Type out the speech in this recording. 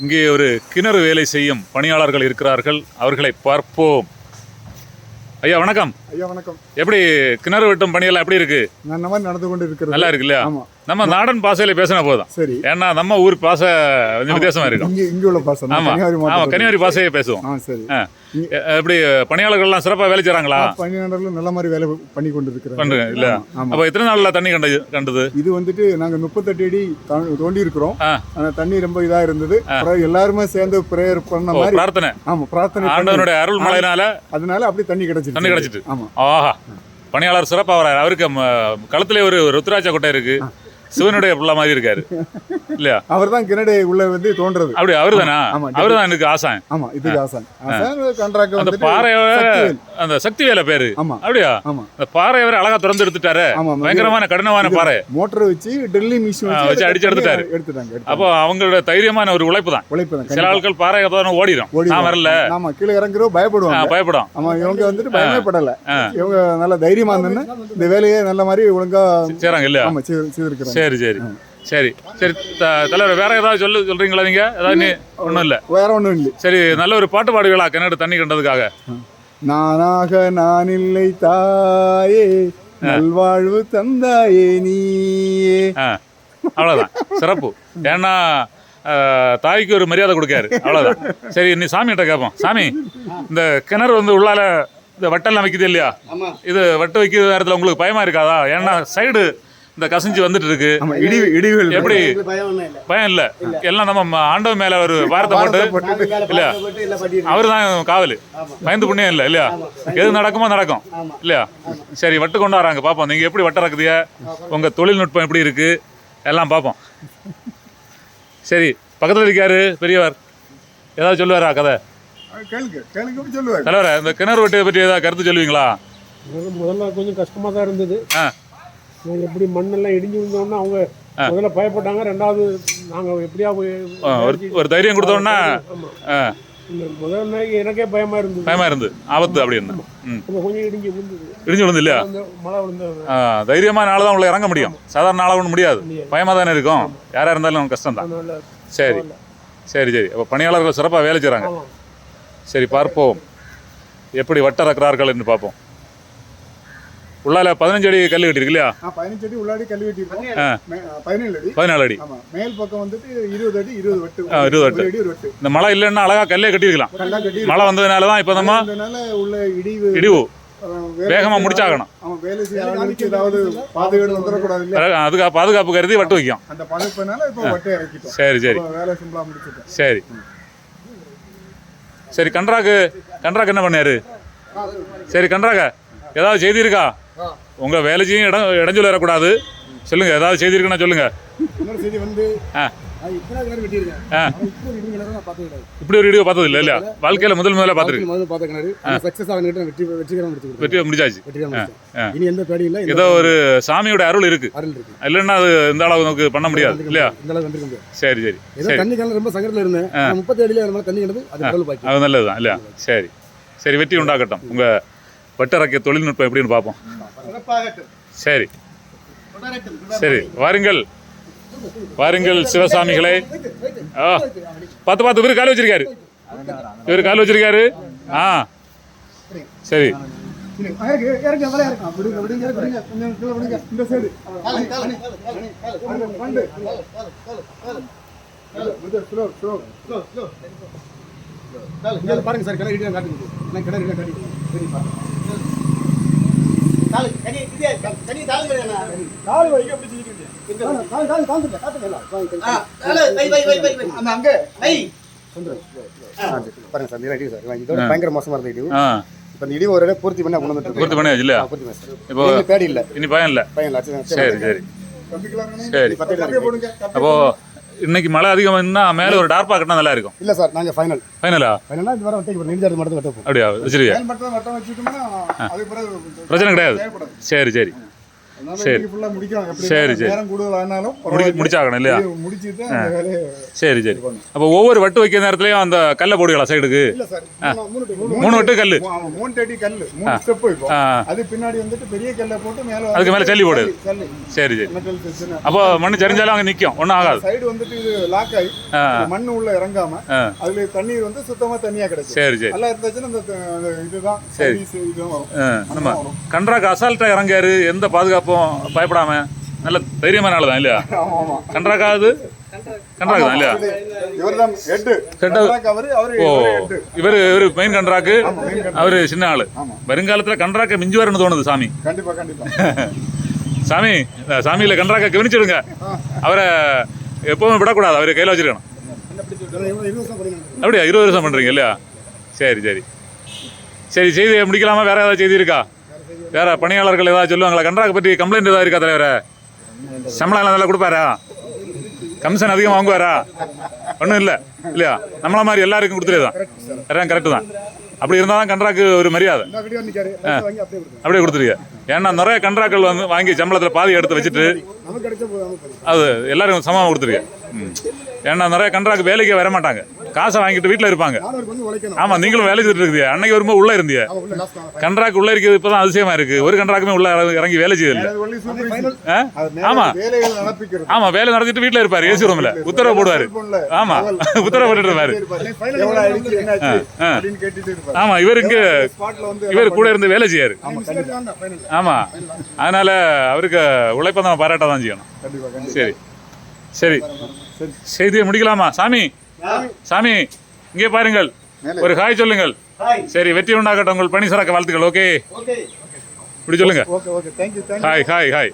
இங்கே ஒரு கிணறு வேலை செய்யும் பணியாளர்கள் இருக்கிறார்கள். அவர்களை பார்ப்போம். ஐயா வணக்கம். ஐயா வணக்கம். எப்படி கிணறு வெட்டும் பணியெல்லாம் எப்படி இருக்கு? இந்த மாதிரி நடந்து கொண்டு இருக்கிறது. நல்லா இருக்கு இல்லையா ஆமா. நம்ம நாடன் பாசையில பேசினா போதும். சரி. ஏன்னா நம்ம ஊர் பாசை கொஞ்சம் வித்தியாசமா இருக்கும். இங்க உள்ள பாசம் ஆமா. கன்னியாகுமரி ஆமா மாவட்டம் கன்னியாகுமரி பாசையை பேசுவோம். ஆ சரி. எப்படி பணியாளர்கள்லாம் சிறப்பா வேலை செய்றாங்களா? பணியாளர்கள் நல்ல மாதிரி வேலை பண்ணி கொண்டு இருக்கிறாங்க இல்ல? அப்ப எத்தனை நாள்ல தண்ணி கண்டது கண்டது? இது வந்துட்டு நாங்க முப்பத்தெட்டு அடி தோண்டி இருக்கிறோம் ஆ. ஆனா தண்ணி ரொம்ப இதா இருந்தது. எல்லாருமே சேர்ந்து பிரேயர் பண்ண மாதிரி பிரார்த்தனை. ஆமா பிரார்த்தனை ஆண்டவனுடைய அருள் மழையினால அதனால அப்படி தண்ணி கிடைச்சிட்டு தண்ணி கிடைச்சிட்டு. ஆமா. ஆஹா. பணியாளர் சிறப்பா வராரு. அவருக்கு கழுத்துல ஒரு ருத்ராட்ச கொட்டை இருக்கு. சிவனுடைய புள்ள மாதிரி இருக்காரு. இல்லையா? அவர் தான் கிணடு உள்ள வந்து தோன்றது. அப்படி அவருதானா? ஆமா. அவர்தான் எனக்கு ஆசான். ஆமா இதுக்கு ஆசான். அந்த பாறையோட. அந்த சக்தி வேலை பேரு அப்படியா? அந்த பாறையை வேற அழகா திறந்து எடுத்துட்டாரு. பயங்கரமான கடினமான பாறை. மோட்டரை வச்சு டெல்லி மிஷின் வச்சு அடிச்சு எடுத்துட்டாரு. எடுத்துட்டாங்க. அப்போ அவங்களோட தைரியமான ஒரு உழைப்பு தான் உழைப்பு தான் சில ஆட்கள் பாறை தான் ஓடிடும். நான் வரல. ஆமா கீழே இறங்குறோம் பயப்படுவாங்க. பயப்படும். ஆமா இவங்க வந்துட்டு பயமே படல. இவங்க நல்ல தைரியமா இருந்துன்னு இந்த வேலையை நல்ல மாதிரி ஒழுங்கா செய்றாங்க இல்லையா? ஆமா செய்து- செய்திருக்கிறாங்க. சரி சரி. சரி. சரி த- தலைவர் வேற ஏதாவது சொல்லு சொல்றீங்களா நீங்க? ஏதாவது நீ ஒன்றும் இல்லை. வேற ஒண்ணும் இல்லை. சரி நல்ல ஒரு பாட்டு பாடுவீங்களா கிணறு தண்ணி கண்டதுக்காக நானாக நான் இல்லை தாயே. நல்வாழ்வு தந்தாயே நீயே. ஆ. அவ்வளோதான் சிறப்பு. ஏன்னா தாய்க்கு ஒரு மரியாதை கொடுக்காரு. அவ்வளோதான் சரி நீ சாமிகிட்ட கேட்போம் சாமி இந்த கிணறு வந்து உள்ளால இந்த வட்டெல்லாம் வைக்குது இல்லையா? இது வட்டு வைக்கிற நேரத்தில் உங்களுக்கு பயமா இருக்காதா? ஏன்னா சைடு இந்த கசிஞ்சு வந்துட்டு இருக்கு ஆமா இடி இடிவுகள் எப்படி? பயம் இல்ல. பயம் இல்லை. எல்லாம் நம்ம ம- ஆண்டவன் மேல ஒரு வாரத்தை போட்டு போட்டு மேல இல்ல. பாத்திரம் போட்டு எல்லாம் பண்ணிடுறோம். அவர் தான் காவல். பயந்து புண்ணியம் இல்லை இல்லையா? எது நடக்குமோ நடக்கும். இல்லையா? சரி வட்டு கொண்டு வராங்க பார்ப்போம் நீங்க எப்படி வட்ட இறக்குதிய உங்க தொழில்நுட்பம் எப்படி இருக்கு? எல்லாம் பார்ப்போம் சரி பக்கத்துல இருக்காரு பெரியவர். ஏதாவது சொல்லுவாரா கதை? தலைவரே இந்த கிணறு வெட்டியை பற்றி ஏதாவது கருத்து சொல்லுவீங்களா? முதல்ல கொஞ்சம் கஷ்டமாக தான் இருந்தது. ஆ. நாங்கள் எப்படி மண்ணெல்லாம் இடிஞ்சு விழுந்தோன்னா அவங்க முதல்ல பயப்பட்டாங்க ரெண்டாவது நாங்கள் எப்படியா ஒரு தைரியம் ஆ, முதல் நாளைக்கு எனக்கே பயமாக இருந்தது. பயமா இருந்து ஆபத்து அப்படின்னு. ம். இப்போ கொஞ்சம் இடிஞ்சு விழுந்தது. இடிஞ்சு விழுந்து இல்லையா மழை விழுந்த ஆ, தைரியமான ஆள் தான் உள்ள இறங்க முடியும். சாதாரண ஆள ஒன்றும் முடியாது. பயமா தானே இருக்கும்? யாரா இருந்தாலும் கஷ்டம் தான். சரி. சரி சரி. அப்போ பணியாளர்கள் சிறப்பாக வேலை செய்கிறாங்க சரி பார்ப்போம். எப்படி வட்ட இறக்குறார்கள் என்று பார்ப்போம். உள்ளால பதினஞ்சு அடி கல் கட்டியிருக்கு இல்லையா ஆ, பதினஞ்சு அடி உள்ளாடி பதினேழு அடி. பதினாலு அடி. மேல் பக்கம் வந்துட்டு இருபது அடி இருபது வட்டு. வட்டு. இந்த மழை இல்லைன்னா அழகா கல்லே கட்டியிருக்கலாம். கல்லா கட்டி மழை வந்ததுனால தான் இப்போ நம்ம உள்ள இடிவு இடிவு வேகமா முடிச்சாகணும். ஆமா வேலை செய்ய ஆளுங்களுக்கு ஏதாவது பாதுகாடு வந்துடக்கூடாது இல்லையா பிறகு அதுக்கு பாதுகாப்பு கருதி வட்டு வைக்கும். சரி சரி. சரி. சரி கன்றாக்கு கன்றாக்கு என்ன பண்ணாரு? சரி கன்றாக ஏதாவது செய்தி இருக்கா? உங்க வேலைச்சையும் இடம் இடைஞ்சல் வரக்கூடாது. சொல்லுங்க ஏதாவது செய்தி இருக்குன்னா சொல்லுங்க. இன்னொரு செய்தி வந்து ஆ. இப்படி ஒரு வீடியோ பார்த்தது இல்லை இல்லையா? வாழ்க்கையில முதல் முதல்ல பார்த்துருக்கு முதல்ல பார்த்த கிணறு. ஆகுன கிணறு வெற்றி வெற்றிகரமா. வெற்றி முடிச்சாச்சு. இனி எந்த இல்ல, ஏதோ ஒரு சாமியோட அருள் இருக்கு. அருள் இருக்கு. இல்லைன்னா அது இந்த அளவு நமக்கு பண்ண முடியாது இல்லையா? இந்த முடியாது. சரி சரி ஏதோ தண்ணி கிணறு ரொம்ப சங்கடத்துல இருந்தேன். 30 அடியில அது மாதிரி தண்ணி கிணறு, அது நல்லதுதான் இல்லையா? சரி. சரி வெற்றி உண்டாக்கட்டும் உங்க வட்டரக்கிய தொழில்நுட்பம் எப்படின்னு பார்ப்போம். சரி சரி வாருங்கள் வாருங்கள் சிவசாமிகளே ஆ பார்த்து பார்த்து இவரு கால் வச்சிருக்காரு இவரு கால் வச்சிருக்காரு ஆ சரி இறக்கு, இறக்கு, மேல இறக்கு. விடுங்க, விடுங்க, side. பண்டு. இது, பாருங்க சார், பாருங்க. இடி சார். இதோட பயங்கர மோசமா இருந்த இடி. ஆ இப்ப இடி ஒரு இடம் பூர்த்தி பண்ணி கொண்டு வந்துட்டு பூர்த்தி பண்ணியாச்சு இல்லையா பூர்த்தி பண்ணி சார். இப்போ பேடி இல்ல இனி பயம் இல்லை பையன் இல்ல. சரி, சரி சரி. அப்போ இன்னைக்கு மழை அதிகம் இருந்தா மேல ஒரு டார்பா கட்டினா நல்லா இருக்கும். இல்ல சார் நாங்க ஃபைனல் ஃபைனலா ஃபைனல்னா இது வர வட்டி ஒரு நெடுஞ்சாடு மட்டும் வெட்ட போகும் அப்படியா? மட்டும் வச்சுட்டோம்னா, பிறகு பிரச்சனை கிடையாது. சரி சரி. சரி. சரி, சரி. முடிச்சாகணும் இல்லையா? சரி சரி. அப்போ ஒவ்வொரு வட்டு வைக்கிற நேரத்துலையும் அந்த கல்லை போடுகளா சைடுக்கு? சார் மூணு- வட்டு. கல் மூணு அடி கல்லு. மூணு ஸ்டெப் ஆ. அது பின்னாடி வந்துட்டு பெரிய கல்லை போட்டு மேல அதுக்கு மேல ஜல்லி போடு. சரி சரி. அப்போ மண் சரிஞ்சாலும் அங்கே நிற்கும் ஒன்றும் ஆகாது. சைடு வந்துட்டு இது லாக் ஆகி மண் உள்ள இறங்காம அதுல தண்ணீர் வந்து சுத்தமா தண்ணியா கிடைக்கும். சரி சரி. நல்லா இருந்துச்சுன்னா அந்த இதுதான் சரி. இதுதான் வரும். கன்றாக்கு அசால்ட்டாக இறங்காரு எந்த பாதுகாப்பும் பயப்படாம நல்ல தைரியமான ஆள் தான் இல்லையா? கன்றாக்காவது கன்றாக்கு தான் இல்லையா ஓ இவரு. இவர் மெயின் contract. அவர் சின்ன ஆளு. வருங்காலத்துல கன்றாக்க மிஞ்சி வரணும்னு தோணுது சாமி. சாமி சாமியில கன்றாக்க கவனிச்சிடுங்க. அவரை எப்பவுமே விடக்கூடாது அவரை கையில் வச்சிருக்கணும். அப்படியா? இருபது வருஷம் பண்றீங்க இல்லையா? சரி சரி. சரி செய்தியை முடிக்கலாமா? வேற ஏதாவது செய்தி இருக்கா? வேற பணியாளர்கள் ஏதாவது சொல்லுவாங்களா? கன்றாக்க பற்றி கம்ப்ளைண்ட் ஏதாவது இருக்கா தலைவரே? சம்பளம் நல்லா கொடுப்பாரா? கமிஷன் அதிகமாக வாங்குவாரா? ஒன்றும் இல்லை இல்லையா? நம்மள மாதிரி எல்லாருக்கும் கொடுத்துருது தான். எல்லாம் கரெக்டு தான். அப்படி இருந்தால் தான் கன்றாக்கு ஒரு மரியாதை. அப்படியே கொடுத்துருங்க. ஏன்னா நிறைய கன்றாக்கள் வந்து வாங்கி சம்பளத்தில் பாதி எடுத்து வச்சுட்டு. அது எல்லாரும் சமமாக கொடுத்துருங்க. ம். ஏன்னா நிறைய கன்றாக்கு வேலைக்கே வர மாட்டாங்க காசை வாங்கிட்டு வீட்டில் இருப்பாங்க ஆமாம் நீங்களும் வேலை செய்துட்டு இருக்கீங்க அன்னைக்கு வரும்போது உள்ளே இருந்தீங்க அவன் உள்ள தான். இருக்கிறது இப்போ தான் அதிசயமாக இருக்குது ஒரு கன்றாக்குமே உள்ளே இறங்கி வேலை செய்யல அது only supervisor. ஆ அது மேல ஆமா. வேலைகள் நடப்பிக்கிறது ஆமாம் வேலை நடத்திட்டு வீட்டில் இருப்பார் ஏசி ரூமில் உத்தரவு போடுவார் ஆமாம் உத்தரவு போட்டுட்டு இருப்பாரு. ஆமாம் இவர் இங்கே இவர் கூட இருந்து வேலை செய்யாரு. ஆமாம் அதனால அவருக்கு உழைப்பை நம்ம பாராட்ட தான் செய்யணும். சரி சரி செய்தியை முடிக்கலாமா? சாமி. சாமி இங்கே பாருங்கள். ஒரு ஹாய் சொல்லுங்கள். சரி வெற்றி உண்டாகட்டும். உங்கள் பணி சிறக்க வாழ்த்துக்கள். ஓகே? இப்படி சொல்லுங்க. Hi hi hi.